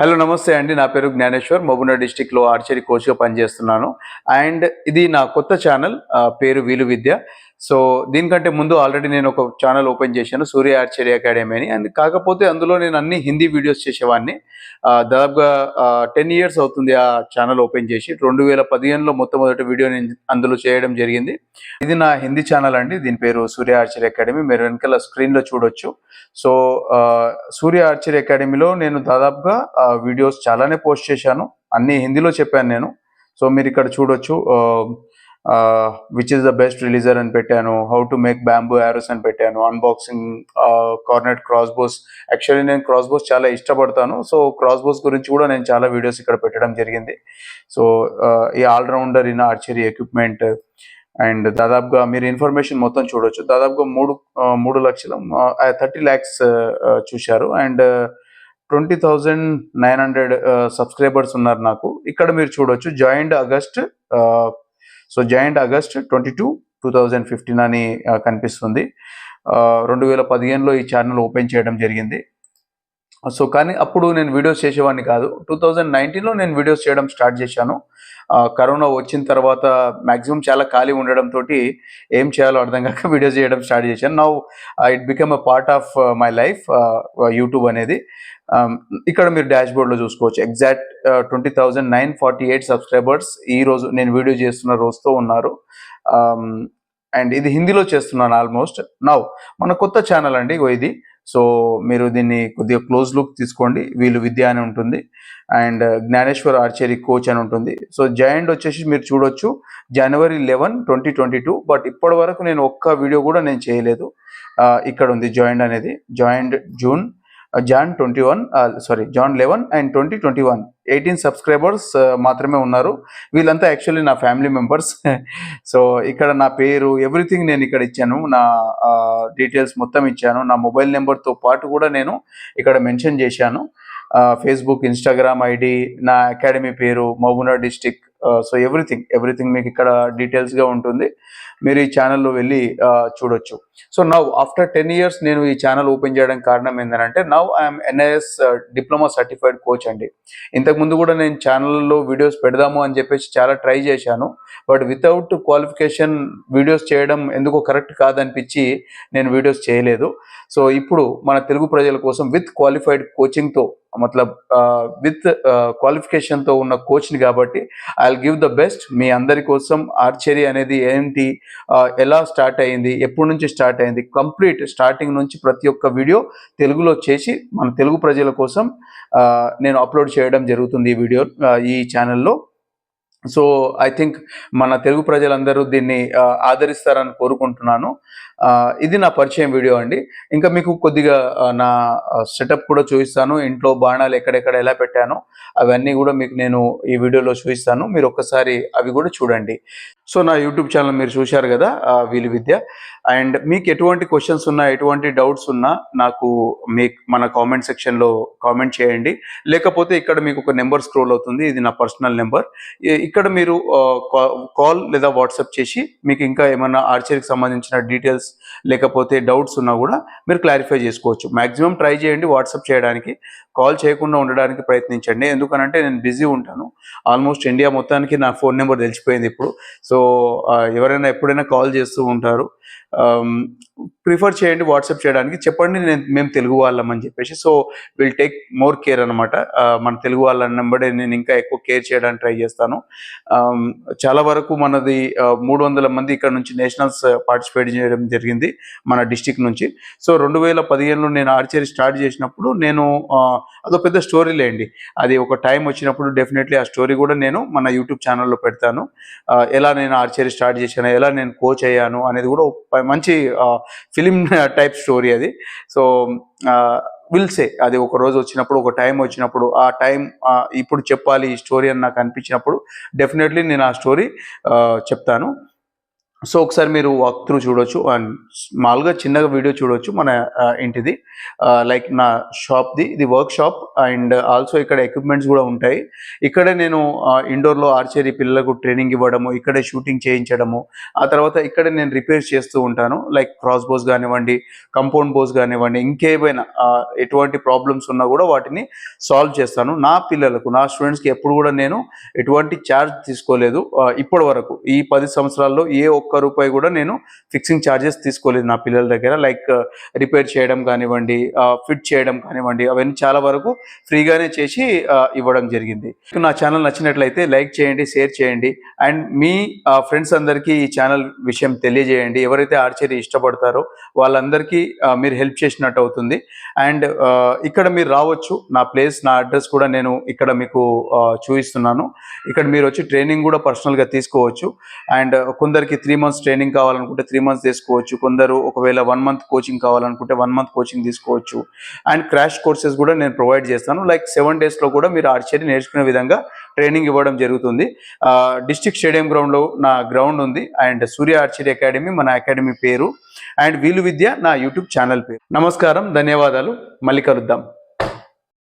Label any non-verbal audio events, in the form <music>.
Hello నమస్తే అండి. నా పేరు జ్ఞానేశ్వర్. మహబూబ్నగర్ డిస్టిక్లో ఆర్చరీ కోచ్గా పనిచేస్తున్నాను. అండ్ ఇది నా కొత్త ఛానల్ పేరు వీలు విద్య. సో దీనికంటే ముందు ఆల్రెడీ నేను ఒక ఛానల్ ఓపెన్ చేశాను సూర్య ఆర్చరీ అకాడమీ అని. అండ్ కాకపోతే అందులో నేను అన్ని హిందీ వీడియోస్ చేసేవాడిని. దాదాపుగా టెన్ ఇయర్స్ అవుతుంది ఆ ఛానల్ ఓపెన్ చేసి. రెండు వేల పదిహేనులో మొట్టమొదటి వీడియో నేను అందులో చేయడం జరిగింది. ఇది నా హిందీ ఛానల్ అండి. దీని పేరు సూర్య ఆర్చరీ అకాడమీ. మీరు వెనకాల స్క్రీన్లో చూడొచ్చు. సో సూర్య ఆర్చరీ అకాడమీలో నేను దాదాపుగా వీడియోస్ చాలానే పోస్ట్ చేశాను. అన్ని హిందీలో చెప్పాను నేను. సో మీరు ఇక్కడ చూడొచ్చు. Which is the best releaser అని పెట్టాను. How to make bamboo arrows అని పెట్టాను. అన్బాక్సింగ్ కార్నెట్ క్రాస్ బోస్ యాక్చువల్లీ నేను క్రాస్ బోస్ చాలా ఇష్టపడతాను. సో క్రాస్ బోస్ గురించి కూడా నేను చాలా వీడియోస్ ఇక్కడ పెట్టడం జరిగింది. సో ఈ allrounder in archery equipment and దాదాపుగా మీరు ఇన్ఫర్మేషన్ మొత్తం చూడొచ్చు. దాదాపుగా మూడు మూడు లక్షల థర్టీ ల్యాక్స్ చూశారు. And twenty thousand nine hundred subscribers ఉన్నారు నాకు. ఇక్కడ మీరు చూడొచ్చు. Joined August so joined August twenty two two thousand fifteen అని కనిపిస్తుంది. రెండు వేల పదిహేనులో ఈ ఛానల్ ఓపెన్ చేయడం జరిగింది. సో కానీ అప్పుడు నేను వీడియోస్ చేసేవాడిని కాదు. టూ థౌజండ్ నైన్టీన్లో నేను వీడియోస్ చేయడం స్టార్ట్ చేశాను. కరోనా వచ్చిన తర్వాత మ్యాక్సిమం చాలా ఖాళీ ఉండడంతో ఏం చేయాలో అర్థం కాక <laughs> వీడియోస్ చేయడం స్టార్ట్ చేశాను. Now it become a part of my life YouTube అనేది. Um, ఇక్కడ మీరు డాష్ బోర్డ్లో చూసుకోవచ్చు exact twenty thousand nine forty eight subscribers ఈ రోజు నేను వీడియో చేస్తున్న రోజుతో ఉన్నారు. Um, అండ్ ఇది హిందీలో చేస్తున్నాను ఆల్మోస్ట్ నౌ మన కొత్త ఛానల్ అండి ఇది. సో మీరు దీన్ని కొద్దిగా క్లోజ్ లుక్ తీసుకోండి. వీళ్ళు విద్య అని ఉంటుంది. అండ్ జ్ఞానేశ్వర్ ఆర్చరీ కోచ్ అని ఉంటుంది. సో జాయింట్ వచ్చేసి మీరు చూడొచ్చు. January eleven twenty twenty two but ఇప్పటి వరకు నేను ఒక్క వీడియో కూడా నేను చేయలేదు. ఇక్కడ ఉంది జాయింట్ అనేది. Joined June Jan twenty one sorry Jan eleven and twenty twenty one eighteen subscribers మాత్రమే ఉన్నారు. వీళ్ళంతా యాక్చువల్లీ నా ఫ్యామిలీ మెంబర్స్ సో ఇక్కడ నా పేరు ఎవ్రీథింగ్ నేను ఇక్కడ ఇచ్చాను. నా uh, డీటెయిల్స్ మొత్తం ఇచ్చాను. నా మొబైల్ నెంబర్తో పాటు కూడా నేను ఇక్కడ మెన్షన్ చేశాను. ఫేస్బుక్ ఇన్స్టాగ్రామ్ ఐడి నా అకాడమీ పేరు Mahabubnagar district so everything everything మీకు ఇక్కడ డీటెయిల్స్గా ఉంటుంది. మీరు ఈ ఛానల్లో వెళ్ళి చూడొచ్చు. So now after ten years నేను ఈ ఛానల్ ఓపెన్ చేయడానికి కారణం ఏంటంటే now I'm NIS diploma certified coach అండి. ఇంతకు ముందు కూడా నేను ఛానల్లో వీడియోస్ పెడదాము అని చెప్పేసి చాలా ట్రై చేశాను. బట్ వితౌట్ క్వాలిఫికేషన్ వీడియోస్ చేయడం ఎందుకో కరెక్ట్ కాదనిపించి నేను వీడియోస్ చేయలేదు. సో ఇప్పుడు మన తెలుగు ప్రజల కోసం విత్ క్వాలిఫైడ్ కోచింగ్తో మతలబ్ విత్ క్వాలిఫికేషన్తో ఉన్న కోచ్ని కాబట్టి ఐ గివ్ ద బెస్ట్ మీ అందరి కోసం ఆర్చరీ అనేది ఏంటి? ఎలా స్టార్ట్ అయింది? ఎప్పటి నుంచి స్టార్ట్ అయింది? కంప్లీట్ స్టార్టింగ్ నుంచి ప్రతి ఒక్క వీడియో తెలుగులో చేసి మన తెలుగు ప్రజల కోసం నేను అప్లోడ్ చేయడం జరుగుతుంది ఈ వీడియో ఈ ఛానల్లో. సో ఐ థింక్ మన తెలుగు ప్రజలందరూ దీన్ని ఆదరిస్తారని కోరుకుంటున్నాను. ఇది నా పరిచయం వీడియో అండి. ఇంకా మీకు కొద్దిగా నా సెటప్ కూడా చూపిస్తాను. ఇంట్లో బాణాలు ఎక్కడెక్కడ ఎలా పెట్టానో అవన్నీ కూడా మీకు నేను ఈ వీడియోలో చూపిస్తాను. మీరు ఒక్కసారి అవి కూడా చూడండి. సో నా యూట్యూబ్ ఛానల్ మీరు చూశారు కదా వీలు విద్య. అండ్ మీకు ఎటువంటి క్వశ్చన్స్ ఉన్నా ఎటువంటి డౌట్స్ ఉన్నా నాకు మీ మన కామెంట్ సెక్షన్లో కామెంట్ చేయండి. లేకపోతే ఇక్కడ మీకు ఒక నెంబర్ స్క్రోల్ అవుతుంది. ఇది నా పర్సనల్ నెంబర్ ఇక్కడ మీరు కాల్ లేదా వాట్సాప్ చేసి మీకు ఇంకా ఏమైనా ఆర్చరీకి సంబంధించిన డీటెయిల్స్ లేకపోతే డౌట్స్ ఉన్నా కూడా మీరు క్లారిఫై చేసుకోవచ్చు. మ్యాక్సిమం ట్రై చేయండి వాట్సాప్ చేయడానికి. కాల్ చేయకుండా ఉండడానికి ప్రయత్నించండి. ఎందుకనంటే నేను బిజీ ఉంటాను. ఆల్మోస్ట్ ఇండియా మొత్తానికి నా ఫోన్ నెంబర్ తెలిసిపోయింది ఇప్పుడు. సో ఎవరైనా ఎప్పుడైనా కాల్ చేస్తూ ఉంటారు. um, ప్రిఫర్ చేయండి వాట్సాప్ చేయడానికి. చెప్పండి నేను మేము తెలుగు వాళ్ళం అని చెప్పేసి. So will take more care అనమాట మన తెలుగు వాళ్ళ నెంబడే నేను ఇంకా ఎక్కువ కేర్ చేయడానికి ట్రై చేస్తాను. చాలా వరకు మనది మూడు వందల మంది ఇక్కడ నుంచి నేషనల్స్ పార్టిసిపేట్ చేయడం జరిగింది మన డిస్టిక్ నుంచి. సో రెండు వేల పదిహేనులో నేను ఆర్చరీ స్టార్ట్ చేసినప్పుడు నేను అదో పెద్ద స్టోరీ లేండి అది ఒక టైం వచ్చినప్పుడు డెఫినెట్లీ ఆ స్టోరీ కూడా నేను మన యూట్యూబ్ ఛానల్లో పెడతాను. ఎలా నేను ఆర్చరీ స్టార్ట్ చేశాను ఎలా నేను కోచ్ అయ్యాను అనేది కూడా మంచి ఫిలిం టైప్ స్టోరీ అది. So will say. అది ఒక రోజు వచ్చినప్పుడు ఒక టైం వచ్చినప్పుడు ఆ టైం ఇప్పుడు చెప్పాలి ఈ స్టోరీ అని నాకు అనిపించినప్పుడు డెఫినెట్లీ నేను ఆ స్టోరీ చెప్తాను. సో ఒకసారి మీరు వాక్ త్రూ చూడొచ్చు అండ్ మామూలుగా చిన్నగా వీడియో చూడొచ్చు మన ఇంటిది. లైక్ నా షాప్ది ఇది వర్క్ షాప్ అండ్ ఆల్సో ఇక్కడ ఎక్విప్మెంట్స్ కూడా ఉంటాయి. ఇక్కడే నేను ఇండోర్లో ఆర్చరీ పిల్లలకు ట్రైనింగ్ ఇవ్వడము ఇక్కడే షూటింగ్ చేయించడము ఆ తర్వాత ఇక్కడే నేను రిపేర్స్ చేస్తూ ఉంటాను. లైక్ క్రాస్ బోస్ కానివ్వండి కంపౌండ్ బోస్ కానివ్వండి ఇంకేమైనా ఎటువంటి ప్రాబ్లమ్స్ ఉన్నా కూడా వాటిని సాల్వ్ చేస్తాను. నా పిల్లలకు నా స్టూడెంట్స్కి ఎప్పుడు కూడా నేను ఎటువంటి ఛార్జ్ తీసుకోలేదు. ఇప్పటి వరకు ఈ పది సంవత్సరాల్లో ఏ ఒక్క ఒక్క రూపాయి కూడా నేను ఫిక్సింగ్ ఛార్జెస్ తీసుకోలేదు నా పిల్లల దగ్గర. లైక్ రిపేర్ చేయడం కానివ్వండి ఫిట్ చేయడం కానివ్వండి అవన్నీ చాలా వరకు ఫ్రీగానే చేసి ఇవ్వడం జరిగింది. నా ఛానల్ నచ్చినట్లయితే లైక్ చేయండి షేర్ చేయండి అండ్ మీ ఫ్రెండ్స్ అందరికీ ఈ ఛానల్ విషయం తెలియజేయండి. ఎవరైతే ఆర్చరీ ఇష్టపడతారో వాళ్ళందరికీ మీరు హెల్ప్ చేసినట్టు అవుతుంది. అండ్ ఇక్కడ మీరు రావచ్చు. నా ప్లేస్ నా అడ్రస్ కూడా నేను ఇక్కడ మీకు చూపిస్తున్నాను. ఇక్కడ మీరు వచ్చి ట్రైనింగ్ కూడా పర్సనల్గా తీసుకోవచ్చు. అండ్ కొందరికి త్రీ త్రీ మంత్స్ ట్రైనింగ్ కావాలనుకుంటే త్రీ మంత్స్ తీసుకోవచ్చు కొందరు ఒకవేళ వన్ మంత్ కోచింగ్ కావాలనుకుంటే వన్ మంత్ కోచింగ్ తీసుకోవచ్చు. అండ్ క్రాష్ కోర్సెస్ కూడా నేను ప్రొవైడ్ చేస్తాను. లైక్ సెవెన్ డేస్లో కూడా మీరు ఆర్చరీ నేర్చుకునే విధంగా ట్రైనింగ్ ఇవ్వడం జరుగుతుంది. డిస్టిక్ స్టేడియం గ్రౌండ్లో నా గ్రౌండ్ ఉంది. అండ్ సూర్య ఆర్చరీ అకాడమీ మన అకాడమీ పేరు. అండ్ వీలు విద్య నా యూట్యూబ్ ఛానల్ పేరు. నమస్కారం ధన్యవాదాలు. మళ్ళీ కలుద్దాం.